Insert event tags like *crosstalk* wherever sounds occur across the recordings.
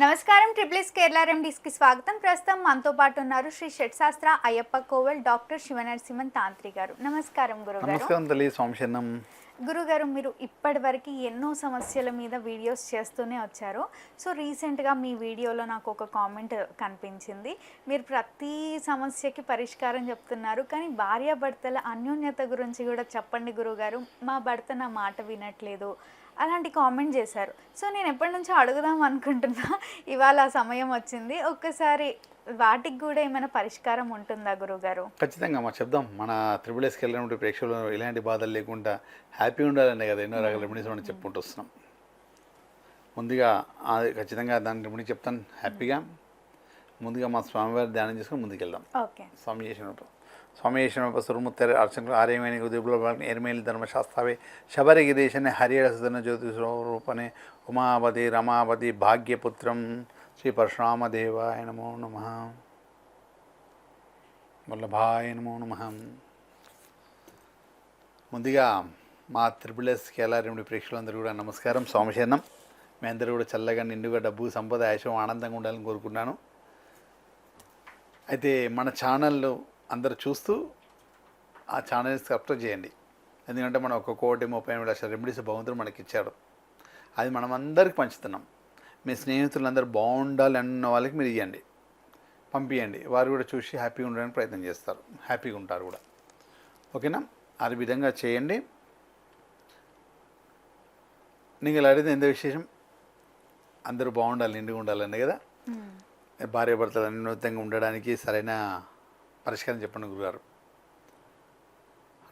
నమస్కారం ట్రిప్లిస్ కేరళ రెమెడీస్కి స్వాగతం. ప్రస్తుతం మనతో పాటు ఉన్నారు శ్రీ షట్శాస్త్ర అయ్యప్ప కోవల్ డాక్టర్ శివనరసింహన్ తాంత్రి గారు. నమస్కారం గురుగారు. నమస్కారం తల్లి గురుగారు మీరు ఇప్పటివరకు ఎన్నో సమస్యల మీద వీడియోస్ చేస్తూనే వచ్చారు. సో రీసెంట్గా మీ వీడియోలో నాకు ఒక కామెంట్ కనిపించింది. మీరు ప్రతి సమస్యకి పరిష్కారం చెప్తున్నారు. కానీ భార్యాభర్తల అన్యోన్యత గురించి కూడా చెప్పండి గురుగారు. మా భర్త నా మాట వినట్లేదు. అలాంటి కామెంట్ చేశారు. సో నేను ఎప్పటి నుంచో అడుగుదాం అనుకుంటున్నా. *laughs* ఇవాళ సమయం వచ్చింది. ఒక్కసారి వాటికి కూడా ఏమైనా పరిష్కారం ఉంటుందా గురుగారు ఖచ్చితంగా మా చెప్దాం. మన త్రిబుల్ ఎస్కి వెళ్ళినప్పుడు ప్రేక్షకులు ఎలాంటి బాధలు లేకుండా హ్యాపీ ఉండాలనే కదా ఎన్నో రకాల రెమెడీస్ మనం చెప్పుకుంటూ వస్తున్నాం. ముందుగా అది ఖచ్చితంగా దాని రెమెడీ చెప్తాను. హ్యాపీగా. ముందుగా మా స్వామివారి ధ్యానం చేసుకొని ముందుకెళ్దాం. ఓకే. స్వామి చేసినప్పుడు. స్వామి చేసినప్పుడు సురుముత్తర అర్చకులు ఆర్యమైన ఉదయపుల ఎర్మేలి ధర్మశాస్త్రావే శబరిగిరీశనే హరియసదన జ్యోతి రూపనే ఉమాపతి రమావతి భాగ్యపుత్రం శ్రీ పరశురామదేవాయ నమో నమ. వల్లభాయ నమో నమ. ముందుగా మా త్రిపుల్ ఎస్ కేలారెమిడి ప్రేక్షకులందరూ కూడా నమస్కారం. సోమశరణం మీ అందరూ కూడా చల్లగా నిండుగా డబ్బు సంపద ఆశం ఆనందంగా ఉండాలని కోరుకున్నాను అయితే మన ఛానల్లో అందరూ చూస్తూ ఆ ఛానల్ని సబ్స్క్రైబ్ చేయండి. ఎందుకంటే మనం ఒక కోటి ముప్పై ఎనిమిది లక్షల రెమెడీస్ భగవంతుడు మనకి ఇచ్చాడు అది మనం అందరికి పంచుతున్నాం. మీ స్నేహితులందరూ బాగుండాలి అన్న వాళ్ళకి మీరు ఇవ్వండి పంపించండి వారు కూడా చూసి హ్యాపీగా ఉండడానికి ప్రయత్నం చేస్తారు. హ్యాపీగా ఉంటారు కూడా. ఓకేనా? ఆ విధంగా చేయండి. నీకు ఇలా అడిగితే ఎంత విశేషం? అందరూ బాగుండాలి నిండుగా ఉండాలండి కదా? భార్యాభర్తలు అన్యోన్యంగా ఉండడానికి సరైన పరిష్కారం చెప్పండి గురుగారు.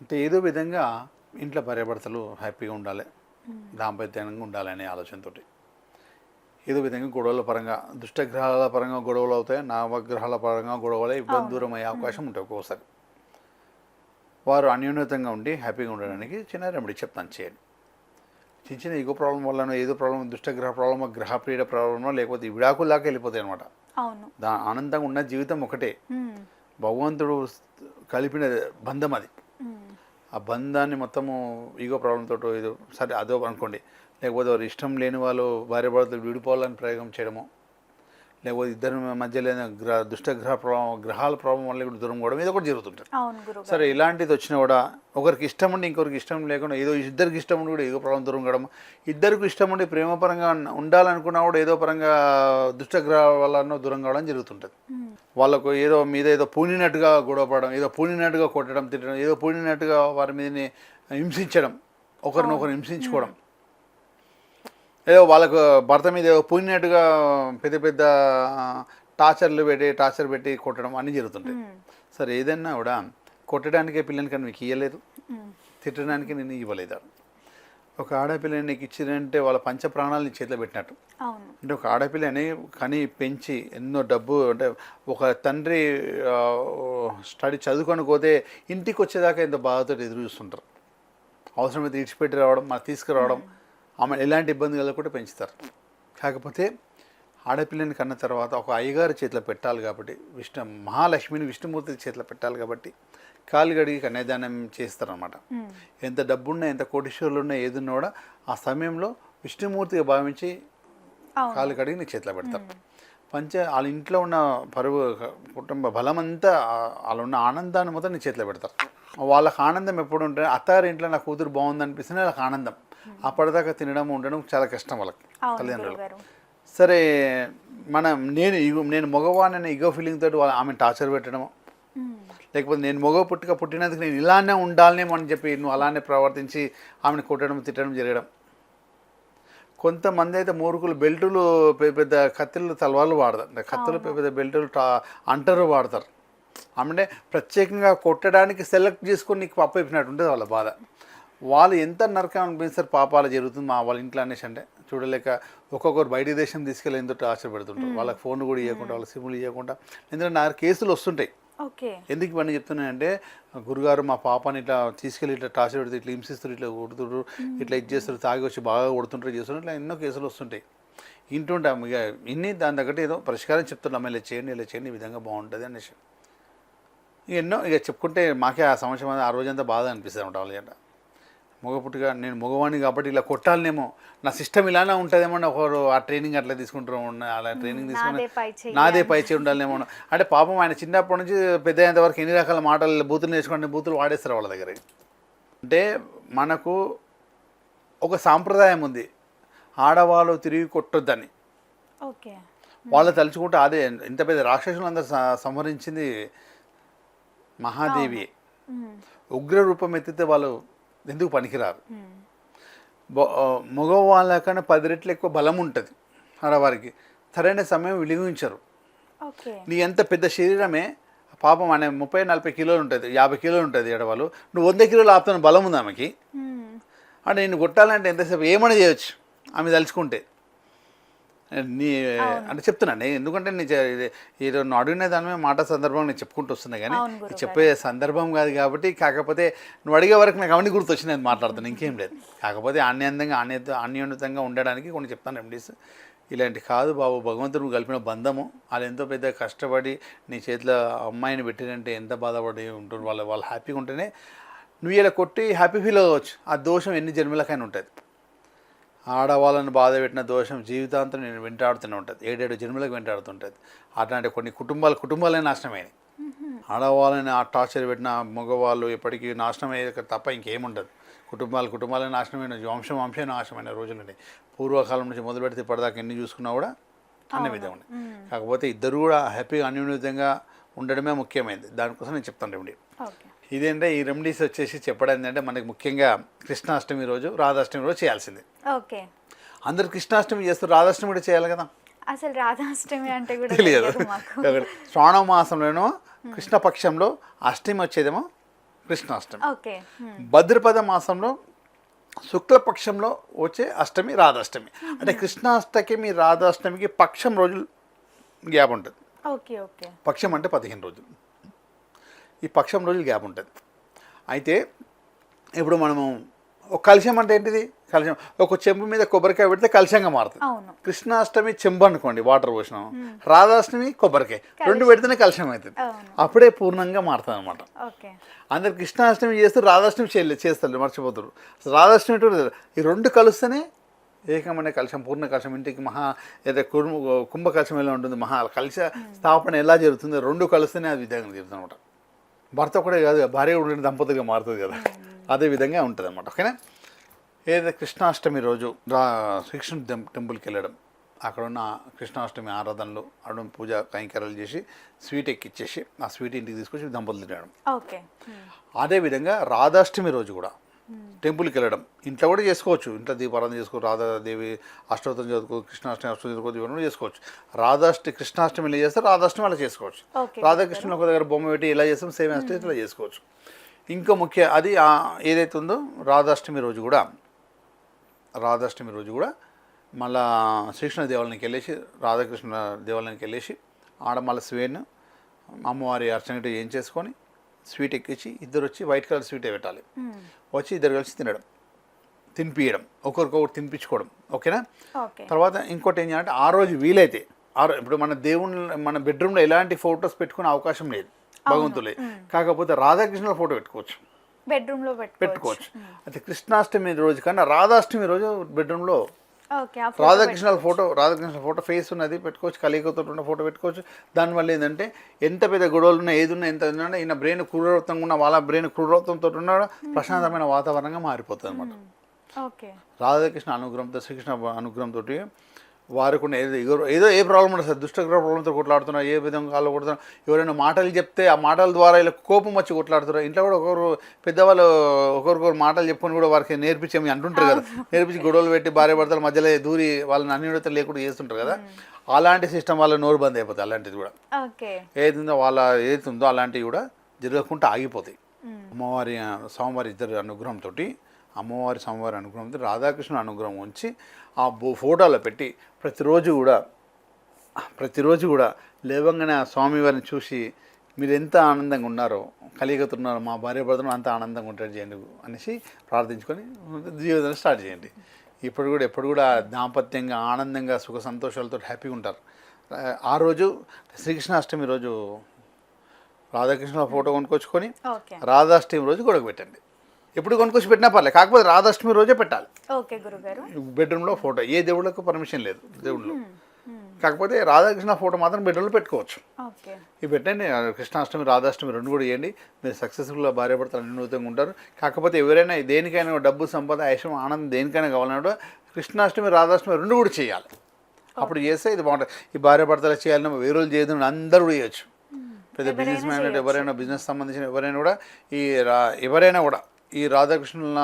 అంటే ఏదో విధంగా ఇంట్లో భార్యాభర్తలు హ్యాపీగా ఉండాలి దాంపత్యంగా ఉండాలనే ఆలోచనతోటి. ఏదో విధంగా గొడవల పరంగా దుష్టగ్రహాల పరంగా గొడవలు అవుతాయి నవగ్రహాల పరంగా గొడవలే ఇబ్బంది దూరం అయ్యే అవకాశం ఉంటాయి ఒక్కోసారి వారు అన్యోన్యతంగా ఉండి హ్యాపీగా ఉండడానికి చిన్న రెమెడీ చెప్తాను చేయండి. చిన్న చిన్న ఈగో ప్రాబ్లం వల్లనో ఏదో ప్రాబ్లం దుష్టగ్రహ ప్రాబ్లమో గ్రహ పీడ ప్రాబ్లమో లేకపోతే ఈ విడాకుల దాకా వెళ్ళిపోతాయి అనమాట అవును. దా ఆనందంగా ఉన్న జీవితం ఒకటే. భగవంతుడు కలిపిన బంధం అది. ఆ బంధాన్ని మొత్తము ఈగో ప్రాబ్లంతో ఏదో సరే అదో అనుకోండి. లేకపోతే వారు ఇష్టం లేని వాళ్ళు భార్య భర్తలు విడిపోవాలని ప్రయోగం చేయడము. లేకపోతే ఇద్దరి మధ్యలో గ్రహ దుష్టగ్రహ ప్రభావం గ్రహాల ప్రభావం వల్ల కూడా దూరం కూడా జరుగుతుంటుంది. అవును గురుగారు. సరే ఇలాంటిది వచ్చినా కూడా ఒకరికి ఇష్టం ఉండి ఇంకొకరికి ఇష్టం లేకుండా ఏదో ఇద్దరికి ఇష్టం ఉండి కూడా ఏదో ప్రాబ్లం దూరం కావడం ఇద్దరికి ఇష్టం ఉండి ప్రేమపరంగా ఉండాలనుకున్నా కూడా ఏదో పరంగా దుష్టగ్రహ వల్ల దూరం కావడం జరుగుతుంటుంది. వాళ్ళకు ఏదో మీద ఏదో పూనినట్టుగా గొడవపడడం ఏదో పూనినట్టుగా కొట్టడం తిట్టడం ఏదో పూనినట్టుగా వారి మీదని హింసించడం ఒకరినొకరు హింసించుకోవడం. ఏదో వాళ్ళకు భర్త మీద ఏదో పూనినట్టుగా పెద్ద పెద్ద టార్చర్లు పెట్టి టార్చర్ పెట్టి కొట్టడం అన్నీ జరుగుతుంటాయి. సరే ఏదన్నా కూడా కొట్టడానికే పిల్లని కానీ మీకు ఇవ్వలేదు. తిట్టడానికి నేను ఇవ్వలేదు. ఒక ఆడపిల్లని నీకు ఇచ్చిందంటే వాళ్ళ పంచ ప్రాణాలు నీ చేతిలో పెట్టినట్టు. అంటే ఒక ఆడపిల్లని కని పెంచి ఎన్నో డబ్బు అంటే ఒక తండ్రి స్టడీ చదువుకొని పోతే ఇంటికి వచ్చేదాకా ఎంత బాధతో ఎదురు చూస్తుంటారు. అవసరమైతే ఇడిచిపెట్టి రావడం మన తీసుకురావడం ఆమె ఎలాంటి ఇబ్బంది కలగకుండా పెంచుతారు. కాకపోతే ఆడపిల్లని కన్న తర్వాత ఒక అయ్యగారి చేతిలో పెట్టాలి కాబట్టి విష్ణు మహాలక్ష్మిని విష్ణుమూర్తి చేతిలో పెట్టాలి కాబట్టి కాలు గడిగి కన్యాదానం చేస్తారనమాట. ఎంత డబ్బున్నా ఎంత కోటీశ్వరులు ఉన్నా ఏదున్నా కూడా ఆ సమయంలో విష్ణుమూర్తిగా భావించి కాలు కడిగి నీ చేతిలో పెడతారు. పంచ వాళ్ళ ఇంట్లో ఉన్న పరువు కుటుంబ బలమంతా ఆ- వాళ్ళ ఉన్న ఆనందాన్ని మొత్తం నీ చేతిలో పెడతారు. వాళ్ళకి ఆనందం ఎప్పుడు ఉంటే అత్తారి ఇంట్లో నా కూతురు బాగుంది అనిపిస్తుంది వాళ్ళకి ఆనందం. అప్పటిదాకా తినడం ఉండడం చాలా కష్టం వాళ్ళకి తల్లిదండ్రులు సరే మనం నేను నేను మగవాడిని ఈగో ఫీలింగ్ తోటి వాళ్ళ ఆమె టార్చర్ పెట్టడము. లేకపోతే నేను మగ పుట్టుక పుట్టినందుకు నేను ఇలానే ఉండాలనేమో అని చెప్పి నువ్వు అలానే ప్రవర్తించి ఆమెను కొట్టడం తిట్టడం జరగడం. కొంతమంది అయితే మూర్ఖులు బెల్టులు పెద్ద పెద్ద కత్తిలు తలవాళ్ళు వాడతారు. అంటే కత్తులు పెద్ద పెద్ద బెల్టులు టా అంటరు వాడతారు. ఆమె ప్రత్యేకంగా కొట్టడానికి సెలెక్ట్ చేసుకొని నీకు పప్పు అయిపోయినట్టు ఉంటుంది వాళ్ళ బాధ. వాళ్ళు ఎంత నరకం అనిపిస్తారు పాపాలు జరుగుతుంది మా వాళ్ళ ఇంట్లో అనేసి అంటే చూడలేక ఒక్కొక్కరు బయట దేశం తీసుకెళ్ళి ఎంతో టార్చర్ పెడుతుంటారు. వాళ్ళకి ఫోన్ కూడా ఇవ్వకుండా వాళ్ళ సిమ్లు ఇవ్వకుండా. ఎందుకంటే నా కేసులు వస్తుంటాయి. ఓకే. ఎందుకు ఇవన్నీ చెప్తున్నానంటే గురుగారు మా పాపని ఇట్లా తీసుకెళ్ళి ఇట్లా టార్చర్ పెడితే ఇట్లా హింసిస్తారు ఇట్లా కొడుతున్నారు ఇట్లా ఇది చేస్తారు తాగి వచ్చి బాగా కొడుతుంటారు చేస్తారు ఇట్లా ఎన్నో కేసులు వస్తుంటాయి. ఇక ఇన్ని దాని తగ్గట్టు ఏదో పరిష్కారం చెప్తున్నాం ఇలా చేయండి ఇలా చేయండి ఈ విధంగా బాగుంటుంది అనేసి. ఇక ఎన్నో ఇక చెప్పుకుంటే మాకే ఆ సమస్య మీద ఆ రోజంతా బాధ అనిపిస్తుంది అనమాట వాళ్ళ మగ పుట్టుగా నేను మగవాణ్ణి కాబట్టి ఇలా కొట్టాలనేమో. నా సిస్టమ్ ఇలానే ఉంటుందేమో ఒకరు ఆ ట్రైనింగ్ అట్లా తీసుకుంటారు. అలా ట్రైనింగ్ తీసుకుని నాదే పై చేయి ఉండాలేమో అని. అంటే పాపం ఆయన చిన్నప్పటి నుంచి పెద్ద అయ్యేంత వరకు ఎన్ని రకాల మాటలు బూతులు నేర్చుకుంటే బూతులు వాడేస్తారు వాళ్ళ దగ్గర. అంటే మనకు ఒక సాంప్రదాయం ఉంది. ఆడవాళ్ళు తిరిగి కొట్టొద్దని. ఓకే. వాళ్ళు తలుచుకుంటే అదే ఇంత పెద్ద రాక్షసులు అందరూ సంహరించింది మహాదేవి. ఉగ్ర రూపం ఎత్తితే వాళ్ళు ఎందుకు పనికిరారు? మగవాళ్ళ కన్నా పది రెట్లు ఎక్కువ బలం ఉంటుంది ఆడవారికి. సరైన సమయం వినియోగించరు. ఓకే. నీ ఎంత పెద్ద శరీరమే పాపం అనే ముప్పై నలభై కిలోలు ఉంటుంది యాభై కిలోలు ఉంటుంది ఎడవాళ్ళు నువ్వు వంద కిలోలు ఆపుతున్న బలం ఉంది ఆమెకి. అంటే నేను కొట్టాలంటే ఎంతసేపు ఏమైనా చేయొచ్చు? ఆమె తలుచుకుంటే. నీ అంటే చెప్తున్నాను ఎందుకంటే నీ నువ్వు అడిగిన దాని మీద మాట సందర్భం నేను చెప్పుకుంటూ వస్తున్నా కానీ. చెప్పే సందర్భం కాదు కాబట్టి కాకపోతే నువ్వు అడిగే వరకు నాకు అవన్నీ గుర్తొచ్చి నేను మాట్లాడుతాను ఇంకేం లేదు. కాకపోతే అన్యందంగా అన్యత అన్యోన్యతంగా ఉండడానికి కొన్ని చెప్తాను రెమెడీస్ ఇలాంటి కాదు బాబు భగవంతుడు కలిపిన బంధము. వాళ్ళు ఎంతో పెద్ద కష్టపడి నీ చేతిలో అమ్మాయిని పెట్టినంటే ఎంత బాధపడి ఉంటుంది వాళ్ళు వాళ్ళు హ్యాపీగా ఉంటేనే నువ్వు ఇలా కొట్టి హ్యాపీ ఫీల్ అవ్వచ్చు. ఆ దోషం ఎన్ని జన్మలకైనా ఉంటుంది. ఆడవాళ్ళని బాధ పెట్టిన దోషం జీవితాంతం నేను వెంటాడుతూనే ఉంటుంది. ఏడేడు జన్మలకు వెంటాడుతుంటుంది. అట్లాంటి కొన్ని కుటుంబాలు కుటుంబాలే నాశనమైనవి ఆడవాళ్ళని ఆ టార్చర్ పెట్టిన మగవాళ్ళు ఎప్పటికీ నాశనం అయ్యే తప్ప ఇంకేముండదు. కుటుంబాలు కుటుంబాలే నాశనమైన వంశం వంశం నాశనమైన రోజులని పూర్వకాలం నుంచి మొదలు పెడితే ఇప్పటిదాకా ఎన్ని చూసుకున్నా కూడా అన్న విధంగా ఉన్నాయి. కాకపోతే ఇద్దరు కూడా హ్యాపీగా అన్యోన్యతంగా ఉండడమే ముఖ్యమైనది. దానికోసం నేను చెప్తాను రెమెడీ ఓకే. ఇదేంటే ఈ రెమెడీస్ వచ్చేసి చెప్పడం ఏంటంటే మనకి ముఖ్యంగా కృష్ణాష్టమి రోజు రాధాష్టమి రోజు చేయాల్సింది. ఓకే. అందరు కృష్ణాష్టమి చేస్తారు రాధాష్టమి కూడా చేయాలి కదా? అసలు రాధాష్టమి అంటే కూడా తెలియదు. *laughs* శ్రావణ మాసంలోనో కృష్ణపక్షంలో అష్టమి వచ్చేదేమో కృష్ణాష్టమి. ఓకే. భద్రపద మాసంలో శుక్లపక్షంలో వచ్చే అష్టమి రాధాష్టమి. అంటే కృష్ణాష్టమి రాధాష్టమికి పక్షం రోజులు గ్యాప్ ఉంటుంది. Okay okay. పక్షం అంటే పదిహేను రోజులు. ఈ పక్షం రోజులు గ్యాప్ ఉంటుంది. అయితే ఇప్పుడు మనము ఒక కలశం అంటే ఏంటిది? కలశం ఒక చెంబు మీద కొబ్బరికాయ పెడితే కలశంగా మారుతుంది. కృష్ణాష్టమి చెంబు అనుకోండి వాటర్ పోసినాం. రాధాష్టమి కొబ్బరికాయ. రెండు పెడితేనే కలశం అవుతుంది అప్పుడే పూర్ణంగా మారుతుంది అనమాట ఓకే. అందరు కృష్ణాష్టమి చేస్తూ రాధాష్టమి చేయలేదు చేస్తారు మర్చిపోతారు. రాధాష్టమి. ఈ రెండు కలిస్తేనే ఏకమైన కలశం పూర్ణ కలశం ఇంటికి మహా కుటుంబ కుంభ కలశం ఎలా ఉంటుంది మహా కలశ స్థాపన ఎలా జరుగుతుందో రెండు కలిస్తేనే అది విధంగా జరుగుతుంది అనమాట భర్త కూడా కాదు భార్య ఉండే దంపతిగా మారుతుంది కదా. అదే విధంగా ఉంటుంది అనమాట ఓకేనా? ఏదైతే కృష్ణాష్టమి రోజు శ్రీకృష్ణ టెంపుల్కి వెళ్ళడం అక్కడ ఉన్న కృష్ణాష్టమి ఆరాధనలు అక్కడ పూజ కైంకర్యాలు చేసి స్వీట్ ఎక్కిచ్చేసి ఆ స్వీట్ ఇంటికి తీసుకొచ్చి దంపతులు తినడం. ఓకే. మ్మ్. అదేవిధంగా రాధాష్టమి రోజు కూడా టెంపుల్కి వెళ్ళడం ఇంట్లో కూడా చేసుకోవచ్చు. ఇంట్లో దీపారాధన చేసుకోవచ్చు రాధాదేవి అష్టోత్తరం చదువుకో కృష్ణాష్టమి అష్టోత్తరం చదువుకో కూడా చేసుకోవచ్చు. రాధాష్టి కృష్ణాష్టమి ఇలా చేస్తే రాధాష్టమి అలా చేసుకోవచ్చు. రాధాకృష్ణ ఒక దగ్గర బొమ్మ పెట్టి ఇలా చేస్తాం సేమ్ అష్టమి ఇట్లా చేసుకోవచ్చు. ఇంకో ముఖ్య అది ఏదైతే ఉందో రాధాష్టమి రోజు కూడా రాధాష్టమి రోజు కూడా మళ్ళా శ్రీకృష్ణ దేవాలయానికి వెళ్ళేసి రాధాకృష్ణ దేవాలయానికి వెళ్ళేసి ఆడ మళ్ళీ స్వేన్ అమ్మవారి అర్చన ఏం చేసుకొని స్వీట్ ఎక్కించి ఇద్దరు వచ్చి వైట్ కలర్ స్వీటే పెట్టాలి. వచ్చి ఇద్దరు కలిసి తినడం. తినిపించడం ఒకరికొకరు తినిపించుకోవడం. ఓకేనా? ఓకే. తర్వాత ఇంకోటి ఏం చేయాలంటే ఆ రోజు వీలైతే ఆ ఇప్పుడు మన దేవుని మన బెడ్రూమ్లో ఎలాంటి ఫొటోస్ పెట్టుకునే అవకాశం లేదు. భగవంతులే. కాకపోతే రాధాకృష్ణుల ఫోటో పెట్టుకోవచ్చు. బెడ్రూమ్లో పెట్టుకోవచ్చు. అయితే కృష్ణాష్టమి రోజు కన్నా రాధాష్టమి రోజు బెడ్రూమ్లో రాధాకృష్ణుల ఫోటో రాధాకృష్ణ ఫోటో ఫేస్ ఉన్నది పెట్టుకోవచ్చు కలిగతో ఉన్న ఫోటో పెట్టుకోవచ్చు. దానివల్ల ఏంటంటే ఎంత పెద్ద గొడవలు ఉన్నా ఏది ఉన్నా ఎంత ఉన్నా ఈయన బ్రెయిన్ క్రూరత్వంగా ఉన్న వాళ్ళ బ్రెయిన్ క్రూరత్వంతో ఉన్నాడు ప్రశాంతమైన వాతావరణంగా మారిపోతుంది అనమాట ఓకే. రాధాకృష్ణ అనుగ్రహంతో శ్రీకృష్ణ అనుగ్రహంతో వారికి ఏదో ఏదో- ఏదో ఏ ప్రాబ్లం ఉండదు సార్ దుష్టగ్రహ ప్రాబ్లంతో కొట్లాడుతున్నారు ఏ విధంగా కాళ్ళు కొడుతున్నారు ఎవరైనా మాటలు చెప్తే ఆ మాటల ద్వారా ఇలా కోపం వచ్చి కొట్లాడుతున్నారు ఇంట్లో కూడా ఒకరు పెద్దవాళ్ళు ఒకరికొకరు మాటలు చెప్పుకొని కూడా వారికి నేర్పించి అంటుంటారు కదా. నేర్పించి గొడవలు పెట్టి భార్య భర్తల మధ్యలో దూరి వాళ్ళని అన్నిడత లేకుండా చేస్తుంటారు కదా. అలాంటి సిస్టమ్ వాళ్ళ నోరు బంద్ అయిపోతుంది అలాంటిది కూడా. ఓకే. ఏది ఉందో వాళ్ళ ఏది ఉందో అలాంటివి కూడా జరగకుండా ఆగిపోతాయి. మ్మ్. అమ్మవారి స్వామివారి ఇద్దరి అనుగ్రహంతో అమ్మవారి స్వామివారి అనుగ్రహంతో రాధాకృష్ణ అనుగ్రహం ఉంచి ఆ బో- ఫోటోలో పెట్టి ప్రతిరోజు కూడా ప్రతిరోజు కూడా లేవంగానే ఆ స్వామివారిని చూసి మీరు ఎంత ఆనందంగా ఉన్నారో కలిగతున్నారో మా భార్య భర్తను అంత ఆనందంగా ఉంటాడు చేయండి అనేసి ప్రార్థించుకొని జీవితాన్ని స్టార్ట్ చేయండి. ఇప్పుడు కూడా ఎప్పుడు కూడా దాంపత్యంగా ఆనందంగా సుఖ సంతోషాలతో హ్యాపీగా ఉంటారు. ఆ- రోజు శ్రీకృష్ణాష్టమి రోజు రాధాకృష్ణ ఫోటో కొనుక్కొచ్చుకొని రాధాష్టమి రోజు గొడవ పెట్టండి. ఎప్పుడు కొనుక్కొచ్చి పెట్టినా పర్లేదు కాకపోతే రాధాష్టమి రోజే పెట్టాలి. ఓకే గురుగారు. బెడ్రూమ్లో ఫోటో. ఏ దేవుళ్ళకు పర్మిషన్ లేదు దేవుళ్ళు. కాకపోతే రాధాకృష్ణ ఫోటో మాత్రం బెడ్రూమ్లో పెట్టుకోవచ్చు. ఇవి పెట్టండి. కృష్ణాష్టమి రాధాష్టమి రెండు కూడా ఇవ్వండి. మీరు సక్సెస్ఫుల్గా భార్య భర్తలు అన్నితంగా ఉంటారు. కాకపోతే ఎవరైనా దేనికైనా డబ్బు సంపద ఐశ్వర్యం ఆనందం దేనికైనా కావాలన్నా కృష్ణాష్టమి రాధాష్టమి రెండు కూడా చేయాలి. అప్పుడు చేస్తే ఇది బాగుంటుంది. ఈ భార్య భర్తలు చేయాలని వేరే చేయదు అందరూ కూడా చేయొచ్చు. పెద్ద బిజినెస్ మ్యాన్ ఎవరైనా బిజినెస్ సంబంధించిన ఎవరైనా కూడా ఈ రా ఎవరైనా కూడా ఈ రాధాకృష్ణుల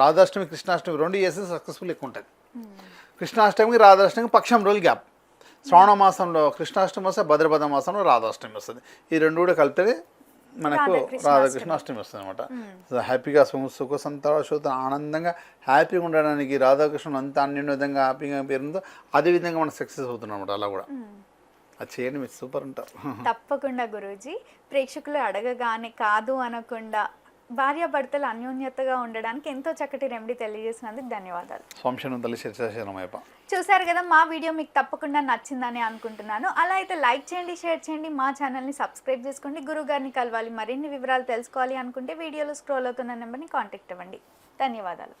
రాధాష్టమి కృష్ణాష్టమి రెండు చేస్తే సక్సెస్ఫుల్ ఎక్కువ ఉంటుంది కృష్ణాష్టమికి రాధాష్టమికి పక్షం రోజులు గ్యాప్ శ్రావణ మాసంలో కృష్ణాష్టమి వస్తే భద్రపద మాసంలో రాధాష్టమి వస్తుంది. ఈ రెండు కూడా కలిపితే మనకు రాధాకృష్ణాష్టమి. వస్తుంది అనమాట హ్యాపీగా సుఖ సుఖ సంతోషత ఆనందంగా హ్యాపీగా ఉండడానికి రాధాకృష్ణులు అంత అన్యోన్యంగా హ్యాపీగా పేరుందో అదే విధంగా మనం సక్సెస్ అవుతున్నాం అనమాట అలా కూడా. అది చేయండి మీరు సూపర్ ఉంటారు. తప్పకుండా గురూజీ. ప్రేక్షకులు అడగగానే కాదు అనకుండా భార్యాభర్తలు అన్యోన్యతగా ఉండడానికి ఎంతో చక్కటి రెమెడీ తెలియజేసినందుకు ధన్యవాదాలు. చూసారు కదా మా వీడియో మీకు తప్పకుండా నచ్చిందని అనుకుంటున్నాను. అలా అయితే లైక్ చేయండి షేర్ చేయండి మా ఛానల్ని సబ్స్క్రైబ్ చేసుకోండి. గురువు గారిని కలవాలి మరిన్ని వివరాలు తెలుసుకోవాలి అనుకుంటే వీడియోలో స్క్రోల్ అవుతున్న నెంబర్ని కాంటాక్ట్ అవ్వండి. ధన్యవాదాలు.